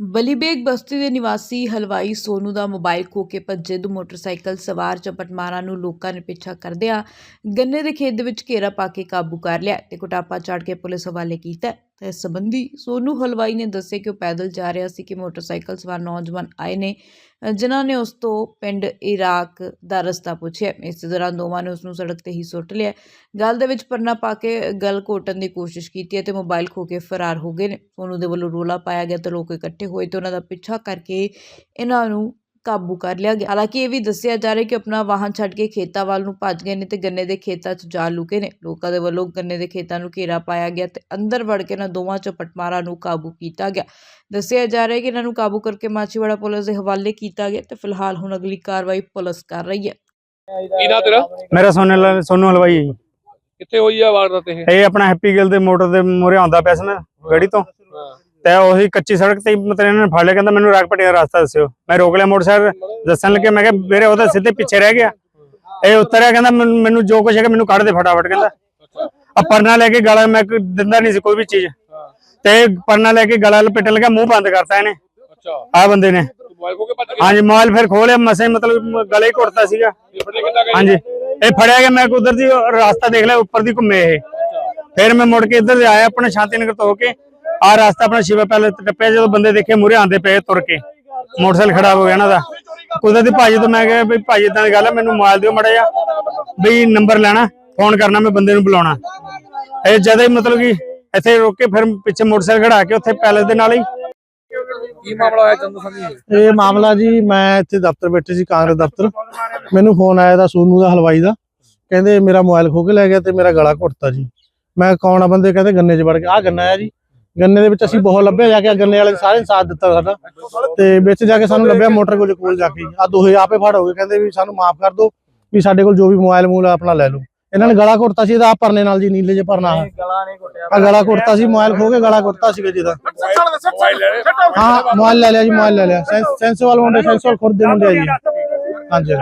ਬਲੀਬੇਗ ਬਸਤੀ ਦੇ ਨਿਵਾਸੀ ਹਲਵਾਈ ਸੋਨੂ ਦਾ ਮੋਬਾਈਲ ਖੋ ਕੇ ਭੱਜੇ ਦੋ ਮੋਟਰਸਾਈਕਲ ਸਵਾਰ ਚਪਟਮਾਰਾਂ ਨੂੰ ਲੋਕਾਂ ਨੇ ਪਿੱਛਾ ਕਰਦਿਆਂ ਗੰਨੇ ਦੇ ਖੇਤ ਦੇ ਵਿੱਚ ਘੇਰਾ ਪਾ ਕੇ ਕਾਬੂ ਕਰ ਲਿਆ ਤੇ ਕੁਟਾਪਾ ਚੜ੍ਹ ਕੇ ਪੁਲਿਸ ਹਵਾਲੇ ਕੀਤਾ। ਤੇ ਇਸ ਸੰਬੰਧੀ ਸੋਨੂ ਹਲਵਾਈ ਨੇ ਦੱਸਿਆ ਕਿ ਉਹ ਪੈਦਲ ਜਾ ਰਿਹਾ ਸੀ ਕਿ ਮੋਟਰਸਾਈਕਲ ਸਵਾਰ ਨੌਜਵਾਨ ਆਏ ਨੇ ਜਿਨ੍ਹਾਂ ਨੇ ਉਸ ਤੋਂ ਪਿੰਡ ਇਰਾਕ ਦਾ ਰਸਤਾ ਪੁੱਛਿਆ। ਇਸ ਦੌਰਾਨ ਦੋਵਾਂ ਨੇ ਉਸ ਨੂੰ ਸੜਕ ਤੇ ਹੀ ਸੁੱਟ ਲਿਆ। ਗਲ ਦੇ ਵਿੱਚ ਪਰਨਾ ਪਾ ਕੇ ਗਲ ਘੋਟਣ ਦੀ ਕੋਸ਼ਿਸ਼ ਕੀਤੀ ਹੈ ਤੇ ਮੋਬਾਈਲ ਖੋ ਕੇ ਫਰਾਰ ਹੋ ਗਏ ਨੇ। ਸੋਨੂ ਦੇ ਵੱਲੋਂ ਰੋਲਾ ਪਾਇਆ ਗਿਆ ਤੇ ਲੋਕ ਇਕੱਠੇ ਹੋਏ ਤੇ ਉਹਨਾਂ ਦਾ ਪਿੱਛਾ ਕਰਕੇ ਇਹਨਾਂ ਨੂੰ ਕਾਬੂ ਕਰ ਲਿਆ ਗਿਆ। ਹਾਲਾਂਕਿ ਇਹ ਵੀ ਦੱਸਿਆ ਜਾ ਰਿਹਾ ਕਿ ਆਪਣਾ ਵਾਹਨ ਛੱਡ ਕੇ ਖੇਤਾਂ ਵੱਲ ਨੂੰ ਭੱਜ ਗਏ ਨੇ ਤੇ ਗੰਨੇ ਦੇ ਖੇਤਾਂ 'ਚ ਜਾ ਲੁਕੇ ਨੇ। ਲੋਕਾਂ ਦੇ ਵੱਲੋਂ ਗੰਨੇ ਦੇ ਖੇਤਾਂ ਨੂੰ ਘੇਰਾ ਪਾਇਆ ਗਿਆ ਤੇ ਅੰਦਰ ਵੜ ਕੇ ਇਹਨਾਂ ਦੋਵਾਂ ਚਪਟਮਾਰਾਂ ਨੂੰ ਕਾਬੂ ਕੀਤਾ ਗਿਆ। ਦੱਸਿਆ ਜਾ ਰਿਹਾ ਹੈ ਕਿ ਇਹਨਾਂ ਨੂੰ ਕਾਬੂ ਕਰਕੇ ਮਾਚੀਵਾੜਾ ਪੁਲਿਸ ਦੇ ਹਵਾਲੇ ਕੀਤਾ ਗਿਆ ਤੇ ਫਿਲਹਾਲ ਹੁਣ ਅਗਲੀ ਕਾਰਵਾਈ ਪੁਲਿਸ ਕਰ ਰਹੀ ਹੈ। ਕੀ ਨਾਂ ਤੇਰਾ? ਮੇਰਾ ਸੋਨੇ ਲ- ਸੋਨੂ ਹਲਵਾਈ ਹੈ ਜੀ। ਕਿੱਥੇ ਹੋਈ ਆ ਵਾਰਦਾਤ ਇਹ? ਇਹ ਆਪਣਾ ਹੈਪੀ ਗਿੱਲ ਦੇ ਮੋਟਰ ਦੇ ਮੂਹਰੇ ਆਉਂਦਾ ਪਿਆ ਸੀ ਨਾ ਗਾੜੀ ਤੋਂ। ਤੇ ਉਹੀ ਕੱਚੀ ਸੜਕ ਤੇ ਹੀ ਮਤਲਬ ਇਹਨਾਂ ਨੇ ਫੜ ਲਿਆ ਕਹਿੰਦਾ ਮੈਨੂੰ ਰਾਗਪਟਿਆ ਦਾ ਰਸਤਾ ਦੱਸਿਓ। ਮੈਂ ਰੋਕ ਲਿਆ ਮੋਟਰਸਾਈਕਲ ਦੱਸਣ ਲੱਗੇ ਮੈਂ ਕਿਹਾ ਵੀਰੇ ਉਹਦਾ ਸਿੱਧੇ ਪਿੱਛੇ ਰਹਿ ਗਿਆ। ਇਹ ਉਤਰਿਆ ਕਹਿੰਦਾ ਮੈਨੂੰ ਜੋ ਕੁਛ ਹੈਗਾ ਮੈਨੂੰ ਕੱਢ ਦੇ ਫਟਾਫਟ ਕਹਿੰਦਾ। ਆ ਪਰਨਾ ਲੈ ਕੇ ਗਲਾ ਮੈਂ ਦਿੰਦਾ ਨਹੀਂ ਸੀ ਕੋਈ ਵੀ ਚੀਜ਼। ਤੇ ਪਰਨਾ ਲੈ ਕੇ ਗਲਾ ਲਪੇਟਣ ਲੱਗਾ ਮੂੰਹ ਬੰਦ ਕਰਤਾ ਇਹਨੇ। ਅੱਛਾ। ਆ ਬੰਦੇ ਨੇ। ਹਾਂਜੀ ਮੋਬਾਈਲ ਫਿਰ ਖੋਲਿਆ ਮਸੇ ਮਤਲਬ ਗਲੇ ਹੀ ਘੁੱਟਦਾ ਸੀਗਾ। ਹਾਂਜੀ ਇਹ ਫੜਿਆ ਗਿਆ ਮੈਂ ਉਧਰ ਦੀ ਰਾਸਤਾ ਦੇਖ ਲਿਆ ਉੱਪਰ ਦੀ ਘੁੰਮੇ ਇਹ। ਫਿਰ ਮੈਂ ਮੁੜ ਕੇ ਇੱਧਰ ਆਇਆ ਆਪਣੇ ਸ਼ਾਂਤੀ ਨਗਰ ਤੋਂ ਹੋ ਕੇ ਆ ਰਾਸਤਾ ਆਪਣਾ ਸ਼ਿਵਾ ਪੈਲੇਸ ਟੱਪਿਆ ਜਦੋਂ ਬੰਦੇ ਦੇਖੇ ਮੂਰੇ ਆਂਦੇ ਪਏ ਤੁਰ ਕੇ। ਮੋਟਰਸਾਈਕਲ ਖੜਾ ਹੋ ਗਿਆ ਇਹਨਾਂ ਦਾ। ਕੁਦਰਤੀ ਭਾਜੀ ਤੋਂ ਮੈਂ ਕਿਹਾ ਵੀ ਭਾਜੀ ਇਦਾਂ ਦੀ ਗੱਲ ਹੈ ਮੈਨੂੰ ਮੋਬਾਈਲ ਦਿਓ ਮੜਾ ਜਾ ਵੀ ਨੰਬਰ ਲੈਣਾ ਫੋਨ ਕਰਨਾ ਮੈਂ ਬੰਦੇ ਨੂੰ ਬੁਲਾਉਣਾ। ਇਹ ਜਦ ਹੀ ਮਤਲਬ ਕਿ ਇੱਥੇ ਰੁਕ ਕੇ ਫਿਰ ਪਿੱਛੇ ਮੋਟਰਸਾਈਕਲ ਖੜਾ ਕੇ ਉੱਥੇ ਪੈਲੇਸ ਦੇ ਨਾਲ ਹੀ। ਕੀ ਮਾਮਲਾ ਹੋਇਆ ਚੰਦੂ ਸੰਧੀ ਇਹ ਮਾਮਲਾ ਜੀ ਮੈਂ ਇੱਥੇ ਦਫ਼ਤਰ ਬੈਠੇ ਸੀ ਕਾਂਗਰਸ ਦਫ਼ਤਰ। ਮੈਨੂੰ ਫੋਨ ਆਇਆ ਦਾ ਸੋਨੂ ਦਾ ਹਲਵਾਈ ਦਾ। ਕਹਿੰਦੇ ਮੇਰਾ ਮੋਬਾਈਲ ਖੋ ਕੇ ਲੈ ਗਿਆ ਤੇ ਮੇਰਾ ਗਲਾ ਘੁੱਟਤਾ ਜੀ। ਮੈਂ ਕੌਣ ਆ ਬੰਦੇ? ਕਹਿੰਦੇ ਗੰਨੇ 'ਚ ਵੜ ਕੇ। ਆ ਗੰਨਾ ਆ ਜੀ। ਗੰਨੇ ਦੇ ਵਿੱਚ ਅਸੀਂ ਬਹੁਤ ਲੱਭਿਆ ਜਾ ਕੇ ਗੰਨੇ ਵਾਲੇ ਸਾਰੇ ਸਾਥ ਦਿੱਤਾ ਸਾਡਾ। ਤੇ ਵਿੱਚ ਜਾ ਕੇ ਸਾਨੂੰ ਲੱਭਿਆ ਮੋਟਰ ਕੋਲ ਕੋਲ ਜਾ ਕੇ। ਆ ਦੋਹੇ ਆਪੇ ਫੜ ਹੋ ਗਏ ਕਹਿੰਦੇ ਵੀ ਸਾਨੂੰ ਮਾਫ ਕਰ ਦਿਓ ਵੀ ਸਾਡੇ ਕੋਲ ਜੋ ਵੀ ਮੋਬਾਈਲ ਮੂਲ ਆ ਆਪਣਾ ਲੈ ਲਓ। ਇਹਨਾਂ ਨੇ ਗਲਾ ਘੁੱਟਤਾ ਸੀ ਇਹਦਾ ਆ ਪਰਨੇ ਨਾਲ ਜੀ ਨੀਲੇ ਜੇ ਭਰਨਾ ਆ ਆ ਗਲਾ ਘੁੱਟਤਾ ਸੀ ਮੋਬਾਈਲ ਖੋ ਕੇ ਗਲਾ ਘੁੱਟਤਾ ਸੀਗਾ ਜਿਹਦਾ ਮੋਬਾਈਲ ਲੈ ਲੈ ਹਾਂ ਮੋਬਾਈਲ ਲੈ ਲਿਆ ਜੀ ਮੋਬਾਈਲ ਲੈ ਲਿਆ। ਸੈਂਸ- ਸੈਂਸ ਵਾਲ ਮੁੰਡੇ ਸੈਂਸ ਵਾਲ ਖੁਰਦ ਮੁੰਡੇ ਆ ਜੀ। ਹਾਂਜੀ।